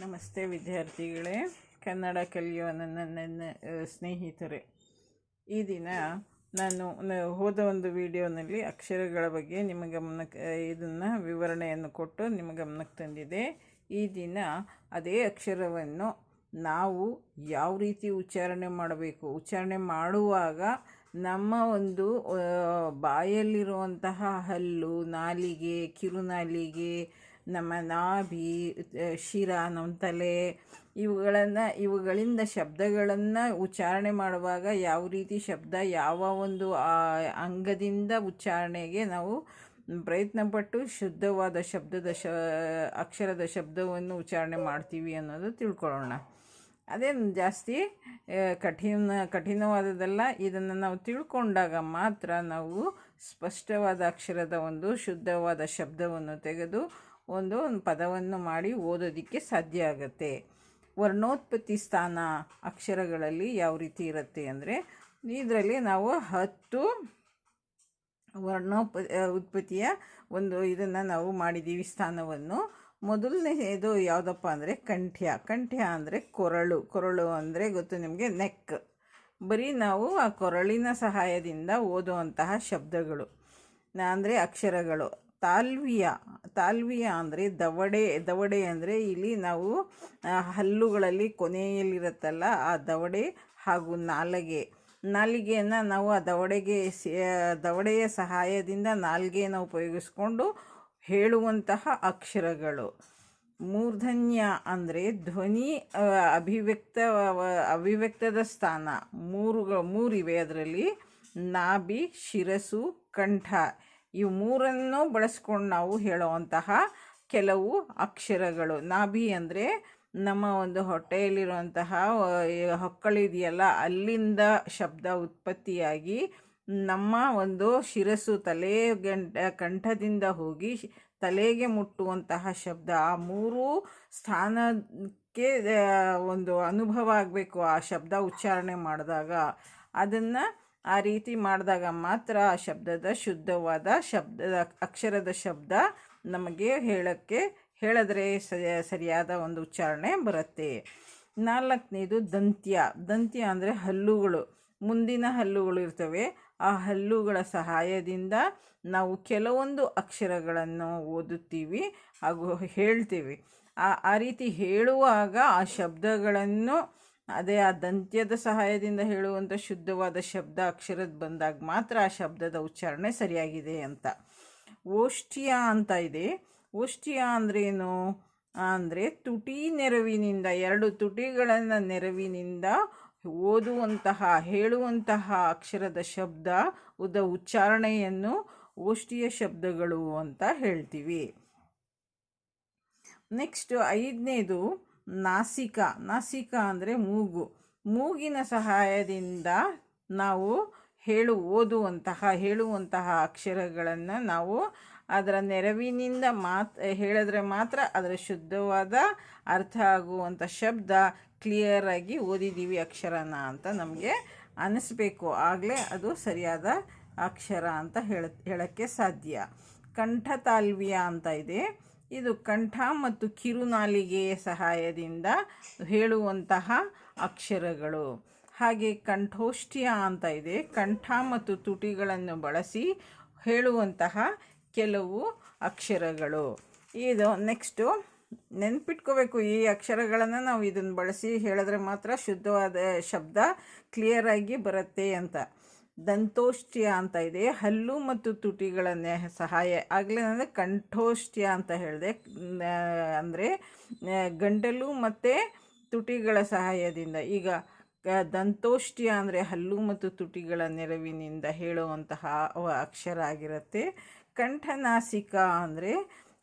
ನಮಸ್ತೆ ವಿದ್ಯಾರ್ಥಿಗಳೇ, ಕನ್ನಡ ಕಲಿಯುವ ನನ್ನ ನನ್ನ ಸ್ನೇಹಿತರೆ. ಈ ದಿನ ನಾನು ಹೋದ ಒಂದು ವಿಡಿಯೋನಲ್ಲಿ ಅಕ್ಷರಗಳ ಬಗ್ಗೆ ನಿಮ್ಮ ಗಮನಕ್ಕೆ ಇದನ್ನು, ವಿವರಣೆಯನ್ನು ಕೊಟ್ಟು ನಿಮ್ಮ ಗಮನಕ್ಕೆ ತಂದಿದೆ. ಈ ದಿನ ಅದೇ ಅಕ್ಷರವನ್ನು ನಾವು ಯಾವ ರೀತಿ ಉಚ್ಚಾರಣೆ ಮಾಡಬೇಕು? ಉಚ್ಚಾರಣೆ ಮಾಡುವಾಗ ನಮ್ಮ ಒಂದು ಬಾಯಲ್ಲಿರುವಂತಹ ಹಲ್ಲು, ನಾಲಿಗೆ, ಕಿರುನಾಲಿಗೆ ನಮ್ಮ ನಾಭಿ ಶಿರ, ನಮ್ಮ ತಲೆ ಇವುಗಳನ್ನು, ಇವುಗಳಿಂದ ಶಬ್ದಗಳನ್ನು ಉಚ್ಚಾರಣೆ ಮಾಡುವಾಗ ಯಾವ ರೀತಿ ಶಬ್ದ ಯಾವ ಒಂದು ಅಂಗದಿಂದ ಉಚ್ಚಾರಣೆಗೆ ನಾವು ಪ್ರಯತ್ನಪಟ್ಟು ಶುದ್ಧವಾದ ಶಬ್ದದ ಶ, ಅಕ್ಷರದ ಶಬ್ದವನ್ನು ಉಚ್ಚಾರಣೆ ಮಾಡ್ತೀವಿ ಅನ್ನೋದು ತಿಳ್ಕೊಳ್ಳೋಣ. ಅದೇನು ಜಾಸ್ತಿ ಕಠಿಣ ಕಠಿಣವಾದದಲ್ಲ ಇದನ್ನು ನಾವು ತಿಳ್ಕೊಂಡಾಗ ಮಾತ್ರ ನಾವು ಸ್ಪಷ್ಟವಾದ ಅಕ್ಷರದ ಒಂದು ಶುದ್ಧವಾದ ಶಬ್ದವನ್ನು ತೆಗೆದು ಒಂದು ಒಂದು ಪದವನ್ನು ಮಾಡಿ ಓದೋದಕ್ಕೆ ಸಾಧ್ಯ ಆಗುತ್ತೆ. ವರ್ಣೋತ್ಪತ್ತಿ ಸ್ಥಾನ ಅಕ್ಷರಗಳಲ್ಲಿ ಯಾವ ರೀತಿ ಇರುತ್ತೆ ಅಂದರೆ, ಇದರಲ್ಲಿ ನಾವು ಹತ್ತು ವರ್ಣೋಪ, ಉತ್ಪತ್ತಿಯ ಒಂದು ಇದನ್ನು ನಾವು ಮಾಡಿದ್ದೀವಿ ಸ್ಥಾನವನ್ನು. ಮೊದಲನೇದು ಯಾವುದಪ್ಪ ಅಂದರೆ, ಕಂಠ್ಯ. ಕಂಠ್ಯ ಅಂದರೆ ಕೊರಳು. ಕೊರಳು ಅಂದರೆ ಗೊತ್ತು ನಿಮಗೆ? ನೆಕ್. ಬರೀ ನಾವು ಆ ಕೊರಳಿನ ಸಹಾಯದಿಂದ ಓದುವಂತಹ ಶಬ್ದಗಳು. ಅಂದರೆ ಅಕ್ಷರಗಳು. ತಾಲ್ವಿಯ ತಾಲ್ವಿಯ ಅಂದರೆ ದವಡೆ ದವಡೆ ಅಂದರೆ ಇಲ್ಲಿ ನಾವು ಹಲ್ಲುಗಳಲ್ಲಿ ಕೊನೆಯಲ್ಲಿರುತ್ತಲ್ಲ ಆ ದವಡೆ ಹಾಗೂ ನಾಲಗೆ. ನಾಲಿಗೆಯನ್ನು ನಾವು ಆ ದವಡೆಗೆ ದವಡೆಯ ಸಹಾಯದಿಂದ ನಾಲಿಗೆಯನ್ನು ಉಪಯೋಗಿಸ್ಕೊಂಡು ಹೇಳುವಂತಹ ಅಕ್ಷರಗಳು. ಮೂರ್ಧನ್ಯ ಅಂದರೆ ಧ್ವನಿ ಅಭಿವ್ಯಕ್ತ ಅಭಿವ್ಯಕ್ತದ ಸ್ಥಾನ. ಮೂರು ಮೂರಿವೆ ಅದರಲ್ಲಿ ನಾಭಿ, ಶಿರಸು, ಕಂಠ. ಇವು ಮೂರನ್ನು ಬಳಸ್ಕೊಂಡು ನಾವು ಹೇಳುವಂತಹ ಕೆಲವು ಅಕ್ಷರಗಳು. ನಾಭಿ ಅಂದರೆ ನಮ್ಮ ಒಂದು ಹೊಟ್ಟೆಯಲ್ಲಿರುವಂತಹ ಹೊಕ್ಕಳಿದೆಯಲ್ಲ ಅಲ್ಲಿಂದ ಶಬ್ದ ಉತ್ಪತ್ತಿಯಾಗಿ ನಮ್ಮ ಒಂದು ಶಿರಸ್ಸು ತಲೆ ಗಂಟ, ಕಂಠದಿಂದ ಹೋಗಿ ತಲೆಗೆ ಮುಟ್ಟುವಂತಹ ಶಬ್ದ. ಆ ಮೂರು ಸ್ಥಾನಕ್ಕೆ ಒಂದು ಅನುಭವ ಆಗಬೇಕು ಆ ಶಬ್ದ ಉಚ್ಚಾರಣೆ ಮಾಡಿದಾಗ. ಅದನ್ನು ಆ ರೀತಿ ಮಾಡಿದಾಗ ಮಾತ್ರ ಆ ಶಬ್ದದ ಶುದ್ಧವಾದ ಶಬ್ದದ ಅಕ್ಷರದ ಶಬ್ದ ನಮಗೆ ಹೇಳೋಕ್ಕೆ, ಹೇಳಿದ್ರೆ ಸರಿಯಾದ ಒಂದು ಉಚ್ಚಾರಣೆ ಬರುತ್ತೆ. ನಾಲ್ಕನೇದು ದಂತ್ಯ. ದಂತ್ಯ ಅಂದರೆ ಹಲ್ಲುಗಳು. ಮುಂದಿನ ಹಲ್ಲುಗಳು ಇರ್ತವೆ. ಆ ಹಲ್ಲುಗಳ ಸಹಾಯದಿಂದ ನಾವು ಕೆಲವೊಂದು ಅಕ್ಷರಗಳನ್ನು ಓದುತ್ತೀವಿ ಹಾಗೂ ಹೇಳ್ತೀವಿ. ಆ ಆ ರೀತಿ ಹೇಳುವಾಗ ಆ ಶಬ್ದಗಳನ್ನು ಅದೇ ಆ ದಂತ್ಯದ ಸಹಾಯದಿಂದ ಹೇಳುವಂಥ ಶುದ್ಧವಾದ ಶಬ್ದ ಅಕ್ಷರದ ಬಂದಾಗ ಮಾತ್ರ ಆ ಶಬ್ದದ ಉಚ್ಚಾರಣೆ ಸರಿಯಾಗಿದೆ ಅಂತ. ಓಷ್ಠಿಯ ಅಂತ ಇದೆ. ಓಷ್ಠಿಯ ಅಂದ್ರೇನು ಅಂದರೆ ತುಟಿ ನೆರವಿನಿಂದ, ಎರಡು ತುಟಿಗಳನ್ನು ನೆರವಿನಿಂದ ಓದುವಂತಹ, ಹೇಳುವಂತಹ ಅಕ್ಷರದ ಶಬ್ದ ಉದ ಉಚ್ಚಾರಣೆಯನ್ನು ಓಷ್ಠಿಯ ಶಬ್ದಗಳು ಅಂತ ಹೇಳ್ತೀವಿ. ನೆಕ್ಸ್ಟ್ ಐದನೇದು ನಾಸಿಕ. ನಾಸಿಕ ಅಂದರೆ ಮೂಗು. ಮೂಗಿನ ಸಹಾಯದಿಂದ ನಾವು ಹೇಳು, ಓದುವಂತಹ, ಹೇಳುವಂತಹ ಅಕ್ಷರಗಳನ್ನು ನಾವು ಅದರ ನೆರವಿನಿಂದ ಮಾತ್, ಹೇಳಿದ್ರೆ ಮಾತ್ರ ಅದರ ಶುದ್ಧವಾದ ಅರ್ಥ ಆಗುವಂಥ ಶಬ್ದ ಕ್ಲಿಯರಾಗಿ ಓದಿದ್ದೀವಿ ಅಕ್ಷರನ ಅಂತ ನಮಗೆ ಅನಿಸ್ಬೇಕು. ಆಗಲೇ ಅದು ಸರಿಯಾದ ಅಕ್ಷರ ಅಂತ ಹೇಳ, ಹೇಳೋಕ್ಕೆ ಸಾಧ್ಯ. ಕಂಠತಾಲ್ವಿಯ ಅಂತ ಇದೆ. ಇದು ಕಂಠ ಮತ್ತು ಕಿರುನಾಲಿಗೆಯ ಸಹಾಯದಿಂದ ಹೇಳುವಂತಹ ಅಕ್ಷರಗಳು. ಹಾಗೆ ಕಂಠೋಷ್ಠಿಯ ಅಂತ ಇದೆ. ಕಂಠ ಮತ್ತು ತುಟಿಗಳನ್ನು ಬಳಸಿ ಹೇಳುವಂತಹ ಕೆಲವು ಅಕ್ಷರಗಳು. ಇದು ನೆಕ್ಸ್ಟು ನೆನ್ಪಿಟ್ಕೋಬೇಕು. ಈ ಅಕ್ಷರಗಳನ್ನು ನಾವು ಇದನ್ನು ಬಳಸಿ ಹೇಳಿದ್ರೆ ಮಾತ್ರ ಶುದ್ಧವಾದ ಶಬ್ದ ಕ್ಲಿಯರಾಗಿ ಬರುತ್ತೆ ಅಂತ. ದಂತೋಷ್ಟ್ಯ ಅಂತ ಇದೆ. ಹಲ್ಲು ಮತ್ತು ತುಟಿಗಳ ಸಹಾಯ ಆಗಲೇ ಅಂದರೆ ಕಂಠೋಷ್ಟ್ಯ ಅಂತ ಹೇಳಿದೆ. ಅಂದರೆ ಗಂಟಲು ಮತ್ತು ತುಟಿಗಳ ಸಹಾಯದಿಂದ. ಈಗ ದಂತೋಷ್ಟ್ಯ ಅಂದರೆ ಹಲ್ಲು ಮತ್ತು ತುಟಿಗಳ ನೆರವಿನಿಂದ ಹೇಳುವಂತಹ ಅಕ್ಷರ ಆಗಿರುತ್ತೆ. ಕಂಠನಾಸಿಕ ಅಂದರೆ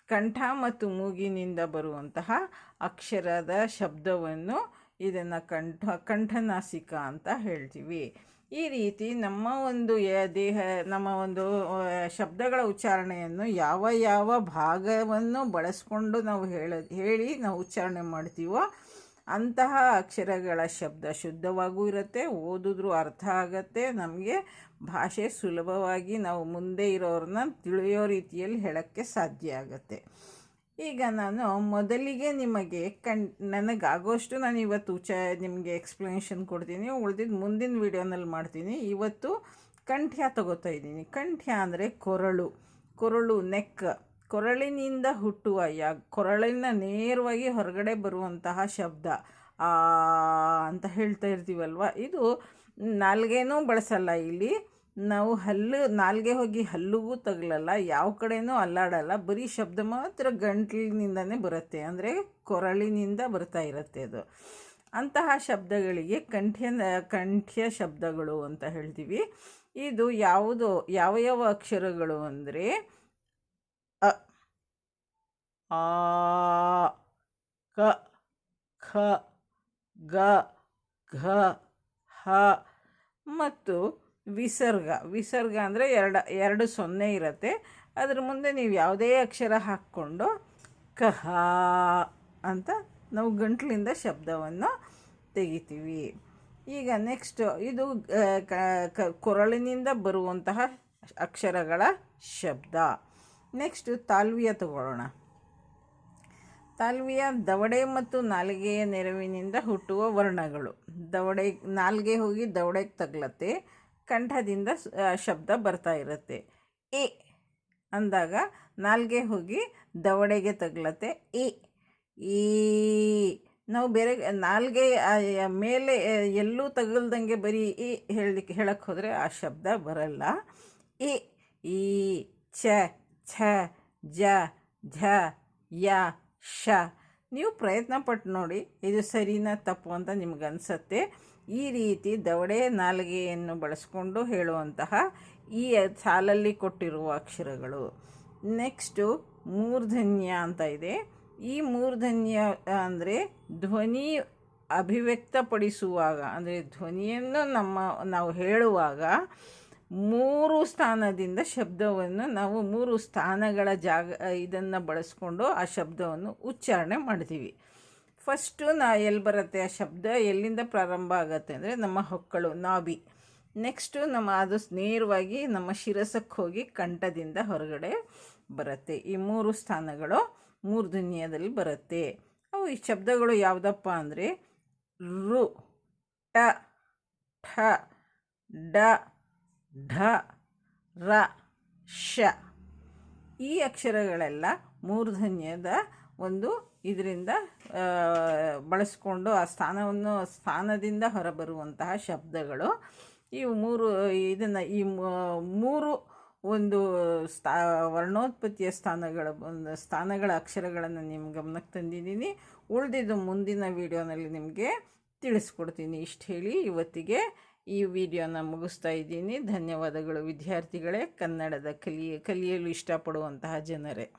ಕಂಠ ಮತ್ತು ಮೂಗಿನಿಂದ ಬರುವಂತಹ ಅಕ್ಷರದ ಶಬ್ದವನ್ನು ಇದನ್ನು ಕಂಠ, ಕಂಠನಾಸಿಕ ಅಂತ ಹೇಳ್ತೀವಿ. ಈ ರೀತಿ ನಮ್ಮ ಒಂದು ದೇಹ, ನಮ್ಮ ಒಂದು ಶಬ್ದಗಳ ಉಚ್ಚಾರಣೆಯನ್ನು ಯಾವ ಯಾವ ಭಾಗವನ್ನು ಬಳಸ್ಕೊಂಡು ನಾವು ಹೇಳ, ಹೇಳಿ ನಾವು ಉಚ್ಚಾರಣೆ ಮಾಡ್ತೀವೋ ಅಂತಹ ಅಕ್ಷರಗಳ ಶಬ್ದ ಶುದ್ಧವಾಗೂ ಇರುತ್ತೆ, ಓದಿದ್ರೂ ಅರ್ಥ ಆಗತ್ತೆ. ನಮಗೆ ಭಾಷೆ ಸುಲಭವಾಗಿ ನಾವು ಮುಂದೆ ಇರೋರನ್ನ ತಿಳಿಯೋ ರೀತಿಯಲ್ಲಿ ಹೇಳೋಕ್ಕೆ ಸಾಧ್ಯ ಆಗುತ್ತೆ. ಈಗ ನಾನು ಮೊದಲಿಗೆ ನಿಮಗೆ ಕಣ್, ನನಗಾಗೋಷ್ಟು ನಾನು ಇವತ್ತು ಉಚ, ನಿಮಗೆ ಎಕ್ಸ್ಪ್ಲನೇಷನ್ ಕೊಡ್ತೀನಿ. ಉಳಿದಿದ್ದು ಮುಂದಿನ ವೀಡಿಯೋನಲ್ಲಿ ಮಾಡ್ತೀನಿ. ಇವತ್ತು ಕಂಠ್ಯ ತಗೋತಾ ಇದ್ದೀನಿ. ಕಂಠ್ಯ ಅಂದರೆ ಕೊರಳು. ಕೊರಳು ನೆಕ್. ಕೊರಳಿನಿಂದ ಹುಟ್ಟುವ ಯಾ, ಕೊರಳಿನ ನೇರವಾಗಿ ಹೊರಗಡೆ ಬರುವಂತಹ ಶಬ್ದ. ಅಂತ ಹೇಳ್ತಾ ಇರ್ತೀವಲ್ವ? ಇದು ನಾಲ್ಗೇನೂ ಬಳಸಲ್ಲ ಇಲ್ಲಿ. ನಾವು ಹಲ್ಲು, ನಾಲ್ಗೆ ಹೋಗಿ ಹಲ್ಲುಗೂ ತಗಲಲ್ಲ, ಯಾವ ಕಡೆನೂ ಅಲ್ಲಾಡಲ್ಲ, ಬರೀ ಶಬ್ದ ಮಾತ್ರ ಗಂಟ್ಲಿನಿಂದನೇ ಬರುತ್ತೆ, ಅಂದರೆ ಕೊರಳಿನಿಂದ ಬರ್ತಾ ಇರುತ್ತೆ ಅದು. ಅಂತಹ ಶಬ್ದಗಳಿಗೆ ಕಂಠ್ಯ ಕಂಠ್ಯ ಶಬ್ದಗಳು ಅಂತ ಹೇಳ್ತೀವಿ. ಇದು ಯಾವುದು, ಯಾವ ಯಾವ ಅಕ್ಷರಗಳು ಅಂದರೆ ಅ ಕ, ಖ, ಗ, ಘ, ಹ, ಮತ್ತು ವಿಸರ್ಗ. ವಿಸರ್ಗ ಅಂದರೆ ಎರಡು ಎರಡು ಸೊನ್ನೆ ಇರುತ್ತೆ. ಅದ್ರ ಮುಂದೆ ನೀವು ಯಾವುದೇ ಅಕ್ಷರ ಹಾಕ್ಕೊಂಡು ಕಹ ಅಂತ ನಾವು ಗಂಟ್ಲಿಂದ ಶಬ್ದವನ್ನು ತೆಗಿತೀವಿ. ಈಗ ನೆಕ್ಸ್ಟ್ ಇದು ಕೊರಳಿನಿಂದ ಬರುವಂತಹ ಅಕ್ಷರಗಳ ಶಬ್ದ. ನೆಕ್ಸ್ಟ್ ತಾಲ್ವಿಯ ತಗೊಳ್ಳೋಣ. ತಾಲ್ವಿಯ ದವಡೆ ಮತ್ತು ನಾಲಿಗೆಯ ನೆರವಿನಿಂದ ಹುಟ್ಟುವ ವರ್ಣಗಳು. ದವಡೆ, ನಾಲ್ಗೆ ಹೋಗಿ ದವಡೆಗೆ ತಗ್ಲತ್ತೆ. ಕಂಠದಿಂದ ಶಬ್ದ ಬರ್ತಾ ಇರುತ್ತೆ. ಎ ಅಂದಾಗ ನಾಲ್ಗೆ ಹೋಗಿ ದವಡೆಗೆ ತಗ್ಲತ್ತೆ. ಎ, ಈ, ನಾವು ಬೇರೆ ನಾಲ್ಗೆ ಮೇಲೆ ಎಲ್ಲೂ ತಗಲ್ದಂಗೆ ಬರೀ ಈ ಹೇಳಲಿಕ್ಕೆ ಹೇಳಕ್ಕೆ ಹೋದರೆ ಆ ಶಬ್ದ ಬರಲ್ಲ. ಇ ಈ ಛ ಛ, ಜ, ಝ, ಯ ಶ ನೀವು ಪ್ರಯತ್ನ ಪಟ್ಟು ನೋಡಿ, ಇದು ಸರಿನಾ ತಪ್ಪು ಅಂತ ನಿಮ್ಗೆ ಅನಿಸತ್ತೆ ಈ ರೀತಿ ದವಡೆ ನಾಲಿಗೆಯನ್ನು ಬಳಸಿಕೊಂಡು ಹೇಳುವಂತಹ ಈ ಸಾಲಲ್ಲಿ ಕೊಟ್ಟಿರುವ ಅಕ್ಷರಗಳು. ನೆಕ್ಸ್ಟು ಮೂರ್ಧನ್ಯ ಅಂತ ಇದೆ. ಈ ಮೂರ್ಧನ್ಯ ಅಂದರೆ ಧ್ವನಿ ಅಭಿವ್ಯಕ್ತಪಡಿಸುವಾಗ, ಅಂದರೆ ಧ್ವನಿಯನ್ನು ನಮ್ಮ ನಾವು ಹೇಳುವಾಗ ಮೂರು ಸ್ಥಾನದಿಂದ ಶಬ್ದವನ್ನು ನಾವು ಮೂರು ಸ್ಥಾನಗಳ ಜಾಗ ಇದನ್ನು ಬಳಸಿಕೊಂಡು ಆ ಶಬ್ದವನ್ನು ಉಚ್ಚಾರಣೆ ಮಾಡ್ತೀವಿ. ಫಸ್ಟು ನಾ ಎಲ್ಲಿ ಬರುತ್ತೆ ಆ ಶಬ್ದ ಎಲ್ಲಿಂದ ಪ್ರಾರಂಭ ಆಗುತ್ತೆ ಅಂದರೆ ನಮ್ಮ ಹೊಕ್ಕಳು, ನಾಭಿ. ನೆಕ್ಸ್ಟು ನಮ್ಮ ಅದು ನೇರವಾಗಿ ನಮ್ಮ ಶಿರಸಕ್ಕೆ ಹೋಗಿ ಕಂಠದಿಂದ ಹೊರಗಡೆ ಬರುತ್ತೆ. ಈ ಮೂರು ಸ್ಥಾನಗಳು ಮೂರ್ಧನ್ಯದಲ್ಲಿ ಬರುತ್ತೆ. ಅವು ಈ ಶಬ್ದಗಳು ಯಾವುದಪ್ಪ ಅಂದರೆ ರು, ಟ, ಠ, ಡ, ಢ, ರ ಶ ಈ ಅಕ್ಷರಗಳೆಲ್ಲ ಮೂರ್ಧನ್ಯದ ಒಂದು ಇದರಿಂದ ಬಳಸ್ಕೊಂಡು ಆ ಸ್ಥಾನವನ್ನು, ಸ್ಥಾನದಿಂದ ಹೊರಬರುವಂತಹ ಶಬ್ದಗಳು. ಈ ಮೂರು, ಇದನ್ನು ಈ ಮೂರು ಒಂದು ಸ್ಥಾ, ವರ್ಣೋತ್ಪತ್ತಿಯ ಸ್ಥಾನಗಳ, ಒಂದು ಸ್ಥಾನಗಳ ಅಕ್ಷರಗಳನ್ನು ನಿಮ್ಮ ಗಮನಕ್ಕೆ ತಂದಿದ್ದೀನಿ. ಉಳಿದಿದ್ದು ಮುಂದಿನ ವಿಡಿಯೋನಲ್ಲಿ ನಿಮಗೆ ತಿಳಿಸ್ಕೊಡ್ತೀನಿ. ಇಷ್ಟು ಹೇಳಿ ಇವತ್ತಿಗೆ ಈ ವಿಡಿಯೋನ ಮುಗಿಸ್ತಾ ಇದ್ದೀನಿ. ಧನ್ಯವಾದಗಳು ವಿದ್ಯಾರ್ಥಿಗಳೇ. ಕನ್ನಡದ ಕಲಿಯ, ಕಲಿಯಲು ಇಷ್ಟಪಡುವಂತಹ ಜನರೇ.